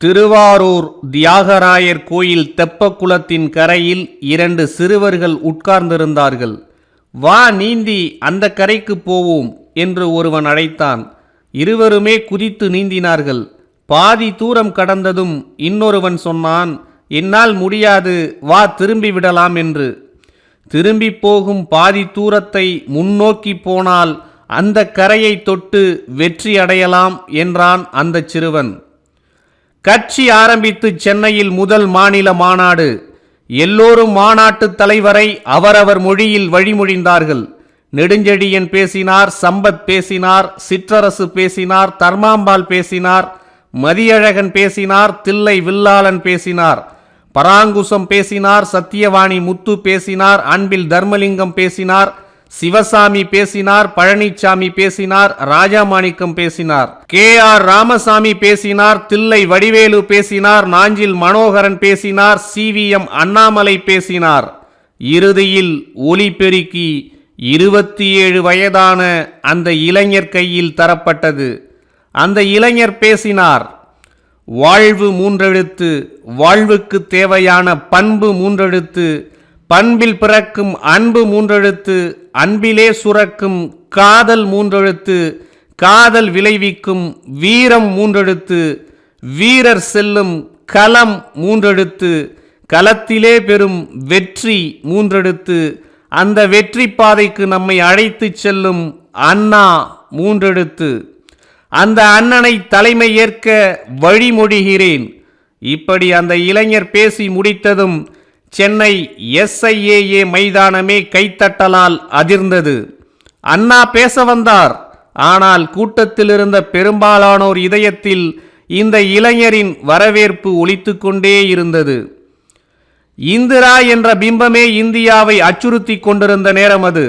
திருவாரூர் தியாகராயர் கோயில் தெப்பக்குளத்தின் கரையில் இரண்டு சிறுவர்கள் உட்கார்ந்திருந்தார்கள். வா நீந்தி அந்த கரைக்கு போவோம் என்று ஒருவன் அழைத்தான். இருவருமே குதித்து நீந்தினார்கள். பாதி தூரம் கடந்ததும் இன்னொருவன் சொன்னான் என்னால் முடியாது வா திரும்பி விடலாம் என்று. திரும்பி போகும் பாதி தூரத்தை முன்னோக்கி போனால் அந்த கரையை தொட்டு வெற்றி அடையலாம் என்றான் அந்தச் சிறுவன். கட்சி ஆரம்பித்து சென்னையில் முதல் மாநில மாநாடு. எல்லோரும் மாநாட்டு தலைவரை அவரவர் மொழியில் வழிமொழிந்தார்கள். நெடுஞ்செழியன் பேசினார் சம்பத் பேசினார் சிற்றரசு பேசினார் தர்மாம்பாள் பேசினார் மதியழகன் பேசினார் தில்லை வில்லாளன் பேசினார். பராங்குசம் பேசினார் சத்தியவாணி முத்து பேசினார் அன்பில் தர்மலிங்கம் பேசினார். சிவசாமி பேசினார் பழனிச்சாமி பேசினார் ராஜாமாணிக்கம் பேசினார். கே ஆர் ராமசாமி பேசினார் தில்லை வடிவேலு பேசினார் நாஞ்சில் மனோகரன் பேசினார் சி வி எம் அண்ணாமலை பேசினார். இறுதியில் ஒலி பெருக்கி இருபத்தி ஏழு வயதான அந்த இளைஞர் கையில் தரப்பட்டது. அந்த இளைஞர் பேசினார் வாழ்வு மூன்றெழுத்து வாழ்வுக்கு தேவையான பண்பு மூன்றெழுத்து பண்பில் பிறக்கும் அன்பு மூன்றெழுத்து அன்பிலே சுரக்கும் காதல் மூன்றெழுத்து காதல் விளைவிக்கும் வீரம் மூன்றெழுத்து வீரர் செல்லும் களம் மூன்றெழுத்து களத்திலே பெறும் வெற்றி மூன்றெடுத்து அந்த வெற்றி பாதைக்கு நம்மை அழைத்துச் செல்லும் அண்ணா மூன்றெழுத்து. அந்த அண்ணனை தலைமை ஏற்க வழிமொழிகிறேன் இப்படி அந்த இளைஞர் பேசி முடித்ததும் சென்னை எஸ்ஐஏஏ மைதானமே கைத்தட்டலால் அதிர்ந்தது. அண்ணா பேச வந்தார். ஆனால் கூட்டத்தில் இருந்த பெரும்பாலானோர் இதயத்தில் இந்த இளைஞரின் வரவேற்பு ஒலித்துக் கொண்டே இருந்தது. இந்திரா என்ற பிம்பமே இந்தியாவை அச்சுறுத்தி கொண்டிருந்த நேரம் அது.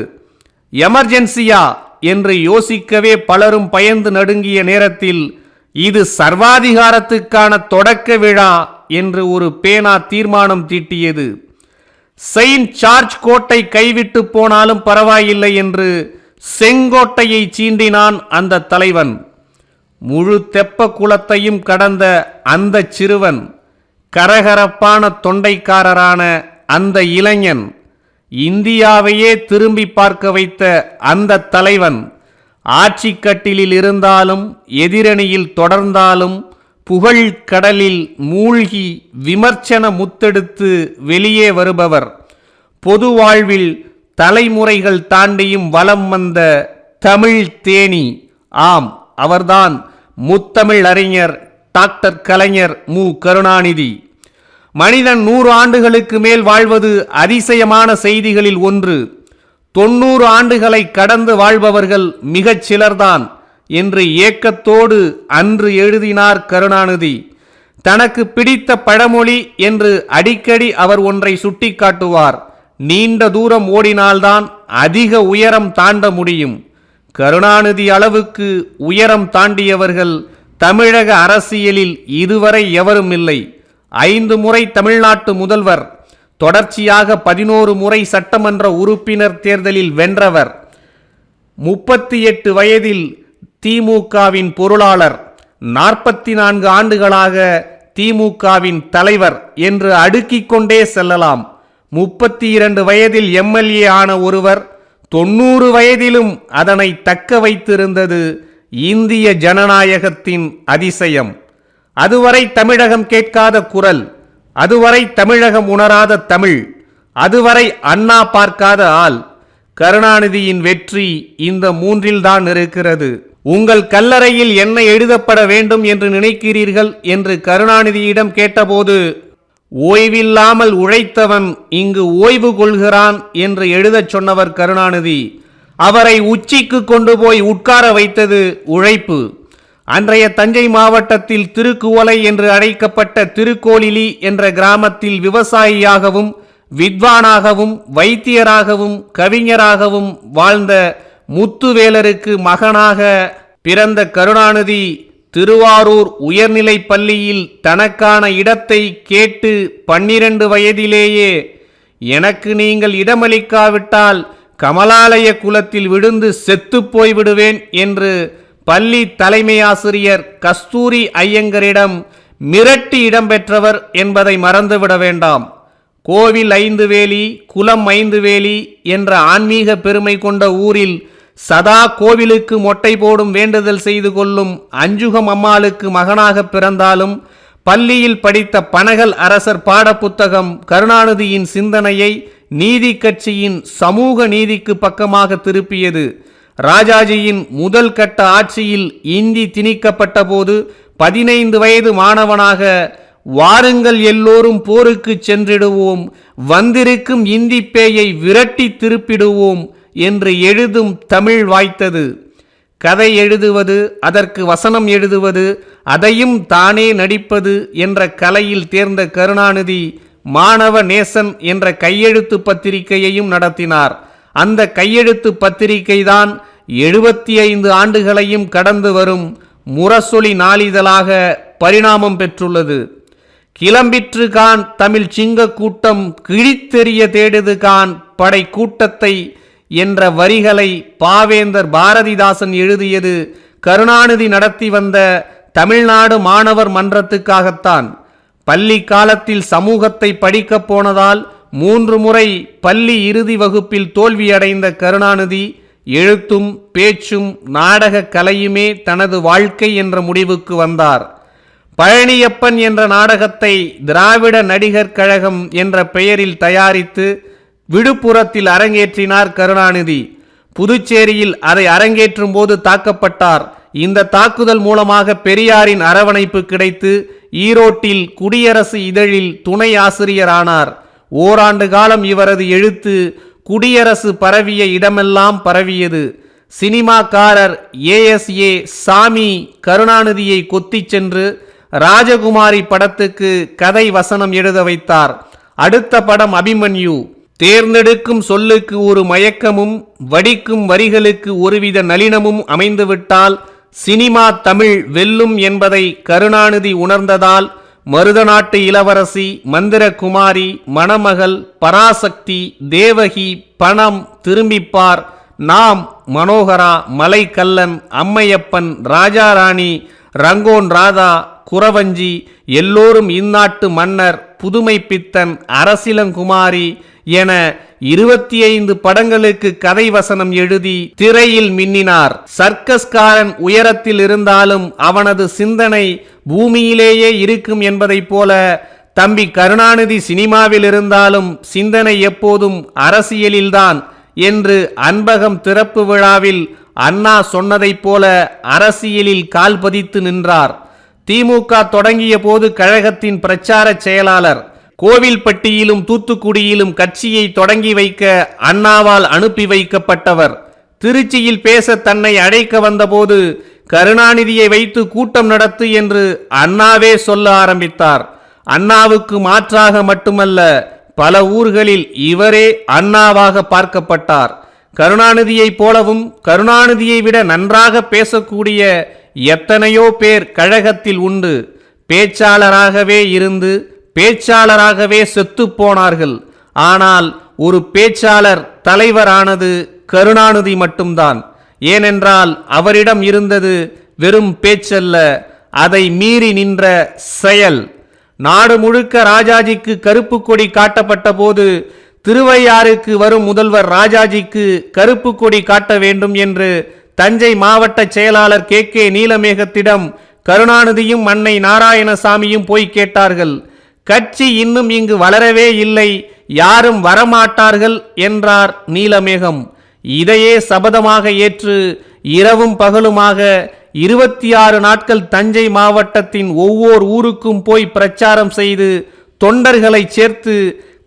எமர்ஜென்சியா என்று யோசிக்கவே பலரும் பயந்து நடுங்கிய நேரத்தில் இது சர்வாதிகாரத்துக்கான தொடக்க விழா என்று ஒரு பேனா தீர்மானம் தீட்டியது. செயின்ட் சார்ஜ் கோட்டை கைவிட்டு போனாலும் பரவாயில்லை என்று செங்கோட்டையை சீண்டினான் அந்த தலைவன். முழு தெப்ப குளத்தையும் கடந்த அந்த சிறுவன் கரகரப்பான தொண்டைக்காரரான அந்த இளைஞன் இந்தியாவையே திரும்பி பார்க்க வைத்த அந்த தலைவன் ஆட்சி கட்டிலில் இருந்தாலும் எதிரணியில் தொடர்ந்தாலும் புகழ் கடலில் மூழ்கி விமர்சன முத்தெடுத்து வெளியே வருபவர். பொது வாழ்வில் தலைமுறைகள் தாண்டியும் வலம் வந்த தமிழ் தேனி. ஆம் அவர்தான் முத்தமிழ் அறிஞர் டாக்டர் கலைஞர் மு. கருணாநிதி. மனிதன் நூறு ஆண்டுகளுக்கு மேல் வாழ்வது அதிசயமான செய்திகளில் ஒன்று. தொண்ணூறு ஆண்டுகளை கடந்து வாழ்பவர்கள் மிகச் சிலர்தான் என்று ஏக்கத்தோடு அன்று எழுதினார் கருணாநிதி. தனக்கு பிடித்த பழமொழி என்று அடிக்கடி அவர் ஒன்றை சுட்டிக்காட்டுவார். நீண்ட தூரம் ஓடினால்தான் அதிக உயரம் தாண்ட முடியும். கருணாநிதி அளவுக்கு உயரம் தாண்டியவர்கள் தமிழக அரசியலில் இதுவரை எவரும் இல்லை. ஐந்து முறை தமிழ்நாட்டு முதல்வர் தொடர்ச்சியாக பதினோரு முறை சட்டமன்ற உறுப்பினர் தேர்தலில் வென்றவர். முப்பத்தி எட்டு வயதில் திமுகவின் பொருளாளர் நாற்பத்தி நான்கு ஆண்டுகளாக திமுகவின் தலைவர் என்று அடுக்கிக் கொண்டே செல்லலாம். முப்பத்தி இரண்டு வயதில் எம்எல்ஏ ஆன ஒருவர் தொண்ணூறு வயதிலும் அதனை தக்க வைத்திருந்தது இந்திய ஜனநாயகத்தின் அதிசயம். அதுவரை தமிழகம் கேட்காத குரல் அதுவரை தமிழகம் உணராத தமிழ் அதுவரை அண்ணா பார்க்காத ஆள். கருணாநிதியின் வெற்றி இந்த மூன்றில்தான் இருக்கிறது. உங்கள் கல்லறையில் என்ன எழுதப்பட வேண்டும் என்று நினைக்கிறீர்கள் என்று கருணாநிதியிடம் கேட்டபோது ஓய்வில்லாமல் உழைத்தவன் இங்கு ஓய்வு கொள்கிறான் என்று எழுதச் சொன்னவர் கருணாநிதி. அவரை உச்சிக்கு கொண்டு போய் உட்கார வைத்தது உழைப்பு. அன்றைய தஞ்சை மாவட்டத்தில் திருக்குவலை என்று அழைக்கப்பட்ட திருக்கோலிலி என்ற கிராமத்தில் விவசாயியாகவும் வித்வானாகவும் வைத்தியராகவும் கவிஞராகவும் வாழ்ந்த முத்துவேலருக்கு மகனாக பிறந்த கருணாநிதி திருவாரூர் உயர்நிலைப் பள்ளியில் தனக்கான இடத்தை கேட்டு பன்னிரண்டு வயதிலேயே எனக்கு நீங்கள் இடமளிக்காவிட்டால் கமலாலய குலத்தில் விழுந்து செத்துப்போய் விடுவேன் என்று பள்ளி தலைமை ஆசிரியர் கஸ்தூரி ஐயங்கரிடம் மிரட்டி இடம்பெற்றவர் என்பதை மறந்துவிட வேண்டாம். கோவில் ஐந்து வேலி குலம் ஐந்து வேலி என்ற ஆன்மீக பெருமை கொண்ட ஊரில் சதா கோவிலுக்கு மொட்டை போடும் வேண்டுதல் செய்து கொள்ளும் அஞ்சுகம் அம்மாளுக்கு மகனாக பிறந்தாலும் பள்ளியில் படித்த பனகல் அரசர் பாடப்புத்தகம் கருணாநிதியின் சிந்தனையை நீதி கட்சியின் சமூக நீதிக்கு பக்கமாக திருப்பியது. ராஜாஜியின் முதல் கட்ட ஆட்சியில் இந்தி திணிக்கப்பட்ட போது பதினைந்து வயது மாணவனாக வாருங்கள் எல்லோரும் போருக்கு சென்றிடுவோம். வந்திருக்கும் இந்தி பேயை விரட்டி திருப்பிடுவோம். என்று எழுதும் தமிழ் வாய்த்தது. கதை எழுதுவது அதற்கு வசனம் எழுதுவது அதையும் தானே நடிப்பது என்ற கலையில் தேர்ந்த கருணாநிதி மாணவ நேசன் என்ற கையெழுத்து பத்திரிகையையும் நடத்தினார். அந்த கையெழுத்து பத்திரிகைதான் எழுபத்தி ஐந்து ஆண்டுகளையும் கடந்து வரும் முரசொலி நாளிதழாக பரிணாமம் பெற்றுள்ளது. கிளம்பிற்று கான் தமிழ் சிங்க கூட்டம் கிழித்தெறிய தேடுது கான் படை கூட்டத்தை என்ற வரிகளை பாவேந்தர் பாரதிதாசன் எழுதியது கருணாநிதி நடத்தி வந்த தமிழ்நாடு மாணவர் மன்றத்துக்காகத்தான். பள்ளி காலத்தில் சமூகத்தை படிக்கப் போனதால் மூன்று முறை பள்ளி இறுதி வகுப்பில் தோல்வியடைந்த கருணாநிதி எழுத்தும் பேச்சும் நாடக கலையுமே தனது வாழ்க்கை என்ற முடிவுக்கு வந்தார். பழனியப்பன் என்ற நாடகத்தை திராவிட நடிகர் கழகம் என்ற பெயரில் தயாரித்து விழுப்புரத்தில் அரங்கேற்றினார் கருணாநிதி. புதுச்சேரியில் அதை அரங்கேற்றும் போது தாக்கப்பட்டார். இந்த தாக்குதல் மூலமாக பெரியாரின் அரவணைப்பு கிடைத்து ஈரோட்டில் குடியரசு இதழில் துணை ஆசிரியரானார். ஓராண்டு காலம் இவரது எழுத்து குடியரசு பரவிய இடமெல்லாம் பரவியது. சினிமாக்காரர் ஏஎஸ்ஏ சாமி கருணாநிதியை கொத்திச் சென்று ராஜகுமாரி படத்துக்கு கதை வசனம் எழுத வைத்தார். அடுத்த படம் அபிமன்யு. தேர்ந்தெடுக்கும் சொல்லுக்கு ஒரு மயக்கமும் வடிக்கும் வரிகளுக்கு ஒருவித நளினமும் அமைந்துவிட்டால் சினிமா தமிழ் வெல்லும் என்பதை கருணாநிதி உணர்ந்ததால் மருதநாட்டு இளவரசி மந்திரகுமாரி மணமகள் பராசக்தி தேவகி பணம் திரும்பிப்பார். நாம் மனோகரா மலைக்கல்லன் அம்மையப்பன் ராஜாராணி ரங்கோன் ராதா குறவஞ்சி எல்லோரும் இந்நாட்டு மன்னர் புதுமை பித்தன் அரசிலங்குமாரி என இருபத்தி ஐந்து படங்களுக்கு கதை வசனம் எழுதி திரையில் மின்னினார். சர்க்கஸ்காரன் உயரத்தில் இருந்தாலும் அவனது சிந்தனை பூமியிலேயே இருக்கும் என்பதைப் போல தம்பி கருணாநிதி சினிமாவில் இருந்தாலும் சிந்தனை எப்போதும் அரசியலில்தான் என்று அன்பகம் திறப்பு விழாவில் அண்ணா சொன்னதைப் போல அரசியலில் கால் பதித்து நின்றார். திமுக தொடங்கிய போது கழகத்தின் பிரச்சார செயலாளர் கோவில்பட்டியிலும் தூத்துக்குடியிலும் கட்சியை தொடங்கி வைக்க அண்ணாவால் அனுப்பி வைக்கப்பட்டவர். திருச்சியில் பேச தன்னை அழைக்க வந்தபோது கருணாநிதியை வைத்து கூட்டம் நடத்து என்று அண்ணாவே சொல்ல ஆரம்பித்தார். அண்ணாவுக்கு மாற்றாக மட்டுமல்ல பல ஊர்களில் இவரே அண்ணாவாக பார்க்கப்பட்டார். கருணாநிதியைப் போலவும் கருணாநிதியை விட நன்றாக பேசக்கூடிய எத்தனையோ பேர் கழகத்தில் உண்டு. பேச்சாளராகவே இருந்து பேச்சாளராகவே செத்துப்போனார்கள். ஆனால் ஒரு பேச்சாளர் தலைவரானது கருணாநிதி மட்டும்தான். ஏனென்றால் அவரிடம் இருந்தது வெறும் பேச்சல்ல அதை மீறி நின்ற செயல். நாடு முழுக்க ராஜாஜிக்கு கருப்பு கொடி காட்டப்பட்ட போது திருவையாறுக்கு வரும் முதல்வர் ராஜாஜிக்கு கருப்பு கொடி காட்ட வேண்டும் என்று தஞ்சை மாவட்ட செயலாளர் கே கே நீலமேகத்திடம் கருணாநிதியும் அன்னை நாராயணசாமியும் போய் கேட்டார்கள். கட்சி இன்னும் இங்கு வளரவே இல்லை யாரும் வரமாட்டார்கள் என்றார் நீலமேகம். இதையே சபதமாக ஏற்று இரவும் பகலுமாக இருபத்தி ஆறு நாட்கள் தஞ்சை மாவட்டத்தின் ஒவ்வொரு ஊருக்கும் போய் பிரச்சாரம் செய்து தொண்டர்களை சேர்த்து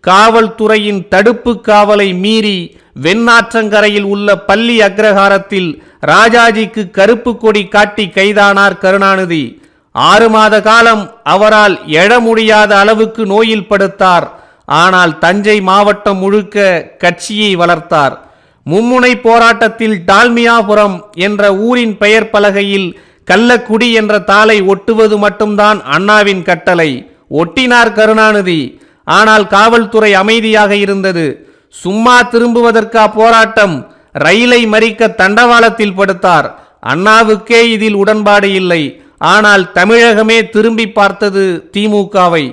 காவல்துறையின் தடுப்பு காவலை மீறி வெண்ணாற்றங்கரையில் உள்ள பள்ளி அக்ரஹாரத்தில் ராஜாஜிக்கு கருப்பு கொடி காட்டி கைதானார் கருணாநிதி. ஆறு மாத காலம் அவரால் எழ முடியாத அளவுக்கு நோயில் படுத்தார். ஆனால் தஞ்சை மாவட்டம் முழுக்க கட்சியை வளர்த்தார். மும்முனை போராட்டத்தில் டால்மியாபுரம் என்ற ஊரின் பெயர் பலகையில் கள்ளக்குடி என்ற தாளை ஒட்டுவது மட்டும்தான் அண்ணாவின் கட்டளை. ஒட்டினார் கருணாநிதி. ஆனால் காவல்துறை அமைதியாக இருந்தது. சும்மா திரும்புவதற்கா போராட்டம் ரயிலை மறிக்க தண்டவாளத்தில் படுத்தார். அண்ணாவுக்கே இதில் உடன்பாடு இல்லை. ஆனால் தமிழகமே திரும்பி பார்த்தது திமுகவை.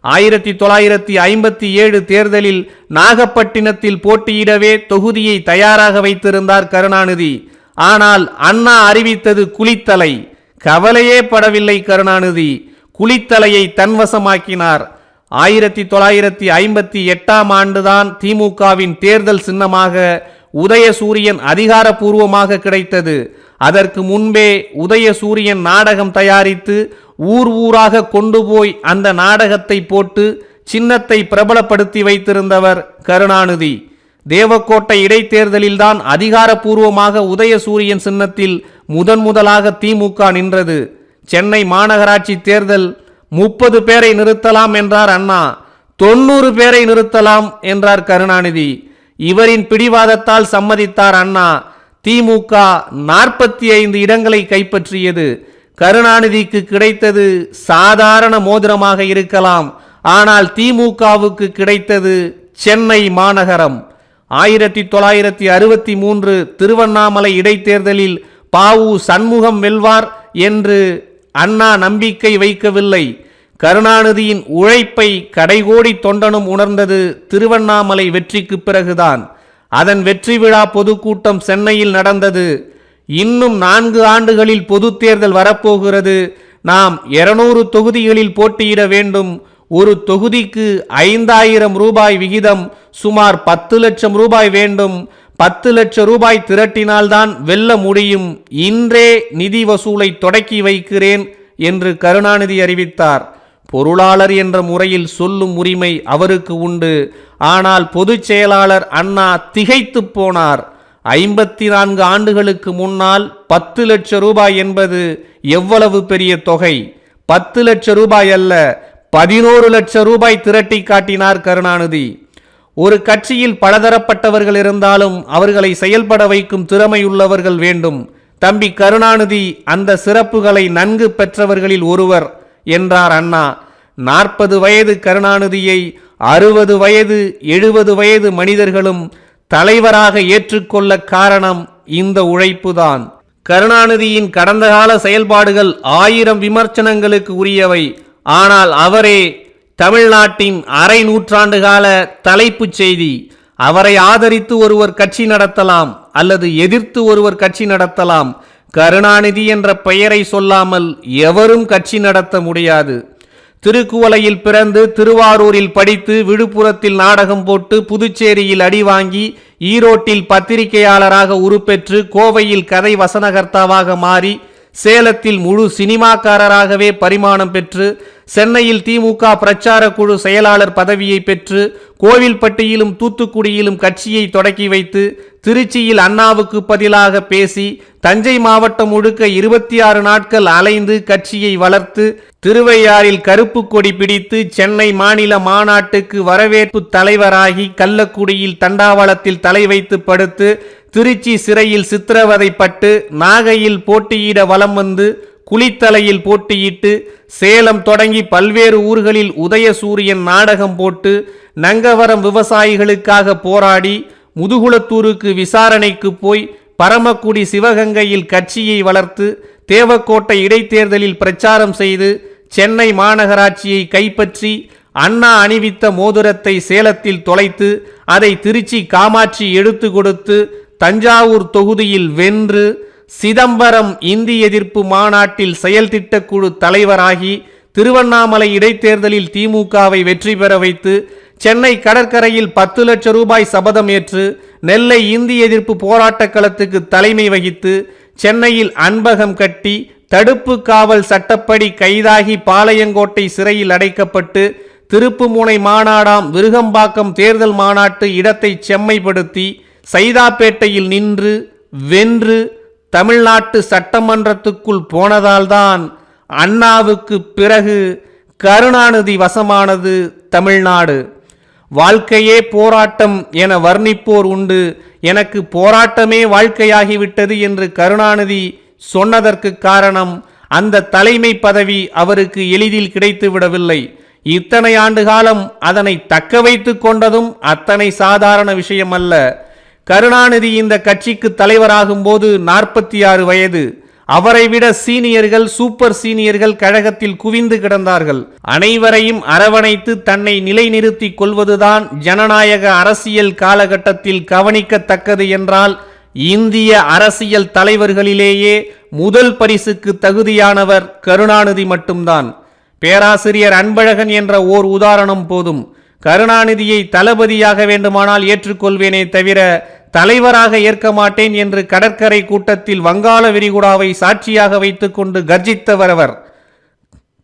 ஆயிரத்தி தொள்ளாயிரத்தி ஐம்பத்தி ஏழு தேர்தலில் நாகப்பட்டினத்தில் போட்டியிடவே தொகுதியை தயாராக வைத்திருந்தார் கருணாநிதி. ஆனால் அண்ணா அறிவித்தது குளித்தலை. கவலையே படவில்லை கருணாநிதி. குளித்தலையை தன்வசமாக்கினார். ஆயிரத்தி தொள்ளாயிரத்தி ஐம்பத்தி எட்டாம் ஆண்டுதான் திமுகவின் தேர்தல் சின்னமாக உதயசூரியன் அதிகாரப்பூர்வமாக கிடைத்தது. அதற்கு முன்பே உதயசூரியன் நாடகம் தயாரித்து ஊர் ஊராக கொண்டு போய் அந்த நாடகத்தை போட்டு சின்னத்தை பிரபலப்படுத்தி வைத்திருந்தவர் கருணாநிதி. தேவக்கோட்டை இடைத்தேர்தலில்தான் அதிகாரப்பூர்வமாக உதயசூரியன் சின்னத்தில் முதன் முதலாக திமுக நின்றது. சென்னை மாநகராட்சி தேர்தல் முப்பது பேரை நிறுத்தலாம் என்றார் அண்ணா. தொண்ணூறு பேரை நிறுத்தலாம் என்றார் கருணாநிதி. இவரின் பிடிவாதத்தால் சம்மதித்தார் அண்ணா. திமுக நாற்பத்தி ஐந்து இடங்களை கைப்பற்றியது. கருணாநிதிக்கு கிடைத்தது சாதாரண மோதிரமாக இருக்கலாம். ஆனால் திமுகவுக்கு கிடைத்தது சென்னை மாநகரம். ஆயிரத்தி தொள்ளாயிரத்தி அறுபத்தி மூன்று திருவண்ணாமலை இடைத்தேர்தலில் பாவு சண்முகம் வெல்வார் என்று அண்ணா நம்பிக்கை வைக்கவில்லை. கருணாநிதியின் உழைப்பை கடைகோடி தொண்டனும் உணர்ந்தது திருவண்ணாமலை வெற்றிக்கு பிறகுதான். அதன் வெற்றி விழா பொதுக்கூட்டம் சென்னையில் நடந்தது. இன்னும் நான்கு ஆண்டுகளில் பொது தேர்தல் வரப்போகிறது. நாம் இருநூறு தொகுதிகளில் போட்டியிட வேண்டும். ஒரு தொகுதிக்கு ஐந்தாயிரம் ரூபாய் விகிதம் சுமார் பத்து லட்சம் ரூபாய் வேண்டும். பத்து லட்சம் ரூபாய் திரட்டினால்தான் வெல்ல முடியும். இன்றே நிதி வசூலை தொடக்கி வைக்கிறேன் என்று கருணாநிதி அறிவித்தார். பொருளாளர் என்ற முறையில் சொல்லும் உரிமை அவருக்கு உண்டு. ஆனால் பொதுச் செயலாளர் அண்ணா திகைத்துப் போனார். ஐம்பத்தி நான்கு ஆண்டுகளுக்கு முன்னால் பத்து லட்சம் ரூபாய் என்பது எவ்வளவு பெரிய தொகை? பத்து லட்சம் ரூபாய் அல்ல பதினோரு லட்சம் ரூபாய் திரட்டி காட்டினார் கருணாநிதி. ஒரு கட்சியில் பலதரப்பட்டவர்கள் இருந்தாலும் அவர்களை செயல்பட வைக்கும் திறமையுள்ளவர்கள் வேண்டும். தம்பி கருணாநிதி அந்த சிறப்புகளை நன்கு பெற்றவர்களில் ஒருவர். என்றார் அண்ணா. நாற்பது வயது கருணாநிதியை அறுபது வயது எழுபது வயது மனிதர்களும் தலைவராக ஏற்றுக்கொள்ள காரணம் இந்த உழைப்புதான். கருணாநிதியின் கடந்த கால செயல்பாடுகள் ஆயிரம் விமர்சனங்களுக்கு உரியவை. ஆனால் அவரே தமிழ்நாட்டின் அரை நூற்றாண்டு கால தலைப்புச் செய்தி. அவரை ஆதரித்து ஒருவர் கட்சி நடத்தலாம் அல்லது எதிர்த்து ஒருவர் கட்சி நடத்தலாம். கருணாநிதி என்ற பெயரை சொல்லாமல் எவரும் கட்சி நடத்த முடியாது. திருக்குவலையில் பிறந்து திருவாரூரில் படித்து விழுப்புரத்தில் நாடகம் போட்டு புதுச்சேரியில் அடி வாங்கி ஈரோட்டில் பத்திரிகையாளராக உருப்பெற்று கோவையில் கதை வசனகர்த்தாவாக மாறி சேலத்தில் முழு சினிமாக்காரராகவே பரிமாணம் பெற்று சென்னையில் திமுக பிரச்சார குழு செயலாளர் பதவியை பெற்று கோவில்பட்டியிலும் தூத்துக்குடியிலும் கட்சியை தொடக்கி வைத்து திருச்சியில் அண்ணாவுக்கு பதிலாக பேசி தஞ்சை மாவட்டம் முழுக்க இருபத்தி ஆறு நாட்கள் அலைந்து கட்சியை வளர்த்து திருவையாறில் கருப்பு கொடி பிடித்து சென்னை மாநில மாநாட்டுக்கு வரவேற்பு தலைவராகி கள்ளக்குடியில் தண்டாவளத்தில் தலை வைத்து படுத்து திருச்சி சிறையில் சித்திரவதைப்பட்டு நாகையில் போட்டியிட வலம் வந்து குளித்தலையில் போட்டியிட்டு சேலம் தொடங்கி பல்வேறு ஊர்களில் உதயசூரியன் நாடகம் போட்டு நங்கவரம் விவசாயிகளுக்காக போராடி முதுகுளத்தூருக்கு விசாரணைக்கு போய் பரமக்குடி சிவகங்கையில் கட்சியை வளர்த்து தேவக்கோட்டை இடைத்தேர்தலில் பிரச்சாரம் செய்து சென்னை மாநகராட்சியை கைப்பற்றி அண்ணா அணிவித்த மோதிரத்தை சேலத்தில் தொலைத்து அதை திருச்சி காமாட்சி எடுத்து கொடுத்து தஞ்சாவூர் தொகுதியில் வென்று சிதம்பரம் இந்தி எதிர்ப்பு மாநாட்டில் செயல் திட்டக்குழு தலைவராகி திருவண்ணாமலை இடைத்தேர்தலில் திமுகவை வெற்றி பெற வைத்து சென்னை கடற்கரையில் பத்து லட்சம் ரூபாய் சபதம் ஏற்று நெல்லை இந்தி எதிர்ப்பு போராட்டக் களத்துக்கு தலைமை வகித்து சென்னையில் அன்பகம் கட்டி தடுப்பு காவல் சட்டப்படி கைதாகி பாளையங்கோட்டை சிறையில் அடைக்கப்பட்டு திருப்புமுனை மாநாடாம் விருகம்பாக்கம் தேர்தல் மாநாட்டு இடத்தை செம்மைப்படுத்தி சைதாப்பேட்டையில் நின்று வென்று தமிழ்நாட்டு சட்டமன்றத்துக்குள் போனதால்தான் அண்ணாவுக்கு பிறகு கருணாநிதி வசமானது தமிழ்நாடு. வாழ்க்கையே போராட்டம் என வர்ணிப்போர் உண்டு. எனக்கு போராட்டமே வாழ்க்கையாகிவிட்டது என்று கருணாநிதி சொன்னதற்கு காரணம் அந்த தலைமை பதவி அவருக்கு எளிதில் கிடைத்து விடவில்லை இத்தனை ஆண்டு காலம் அதனை தக்க வைத்து கொண்டதும் அத்தனை சாதாரண விஷயம் அல்ல கருணாநிதி இந்த கட்சிக்கு தலைவராகும் போது நாற்பத்தி ஆறு வயது. அவரை விட சீனியர்கள் சூப்பர் சீனியர்கள் கழகத்தில் குவிந்து கிடந்தார்கள். அனைவரையும் அரவணைத்து தன்னை நிலைநிறுத்திக் கொள்வதுதான் ஜனநாயக அரசியல் காலகட்டத்தில் கவனிக்கத்தக்கது என்றால் இந்திய அரசியல் தலைவர்களிலேயே முதல் பரிசுக்கு தகுதியானவர் கருணாநிதி மட்டும்தான். பேராசிரியர் அன்பழகன் என்ற ஓர் உதாரணம் போதும். கருணாநிதியை தளபதியாக வேண்டுமானால் ஏற்றுக்கொள்வேனே தவிர தலைவராக ஏற்க மாட்டேன் என்று கடற்கரை கூட்டத்தில் வங்காள விரிகுடாவை சாட்சியாக வைத்துக்கொண்டு கர்ஜித்தவர் அவர்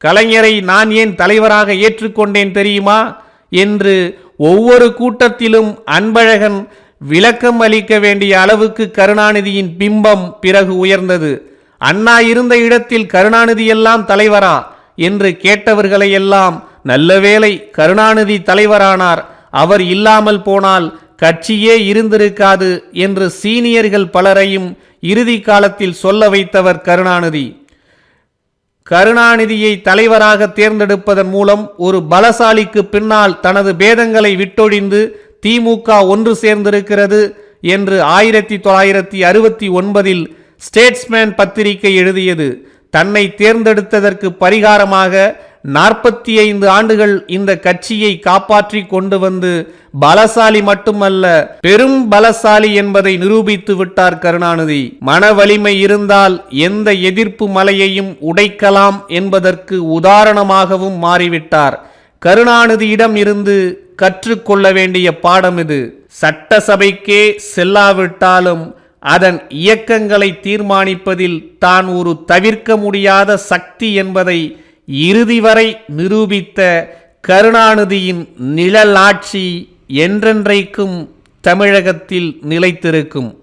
கலைஞரை நான் ஏன் தலைவராக ஏற்றுக்கொண்டேன் தெரியுமா? என்று ஒவ்வொரு கூட்டத்திலும் அன்பழகன் விளக்கம் அளிக்க வேண்டிய அளவுக்கு கருணாநிதியின் பிம்பம் பிறகு உயர்ந்தது. அண்ணா இருந்த இடத்தில் கருணாநிதி எல்லாம் தலைவரா? என்று கேட்டவர்களையெல்லாம் நல்ல வேளை கருணாநிதி தலைவரானார். அவர் இல்லாமல் போனால் கட்சியே இருந்திருக்காது என்று சீனியர்கள் பலரையும் இறுதி காலத்தில் சொல்ல வைத்தவர் கருணாநிதி. கருணாநிதியை தலைவராக தேர்ந்தெடுப்பதன் மூலம் ஒரு பலசாலிக்கு பின்னால் தனது பேதங்களை விட்டொழிந்து திமுக ஒன்று சேர்ந்திருக்கிறது என்று ஆயிரத்தி தொள்ளாயிரத்தி அறுபத்தி ஒன்பதில் ஸ்டேட்ஸ்மேன் பத்திரிகை எழுதியது. தன்னை தேர்ந்தெடுத்ததற்கு பரிகாரமாக நாற்பத்தி ஐந்து ஆண்டுகள் இந்த கட்சியை காப்பாற்றி கொண்டு வந்து பலசாலி மட்டுமல்ல பெரும் பலசாலி என்பதை நிரூபித்து விட்டார் கருணாநிதி. மன வலிமை இருந்தால் எந்த எதிர்ப்பு மலையையும் உடைக்கலாம் என்பதற்கு உதாரணமாகவும் மாறிவிட்டார். கருணாநிதியிடம் இருந்து கற்றுக்கொள்ள வேண்டிய பாடம் இது. சட்டசபைக்கே செல்லாவிட்டாலும் அதன் இயக்கங்களை தீர்மானிப்பதில் தான் ஒரு தவிர்க்க முடியாத சக்தி என்பதை இறுதி வரை நிரூபித்த கருணாநிதியின் நிழலாட்சி என்றென்றைக்கும் தமிழகத்தில் நிலைத்திருக்கும்.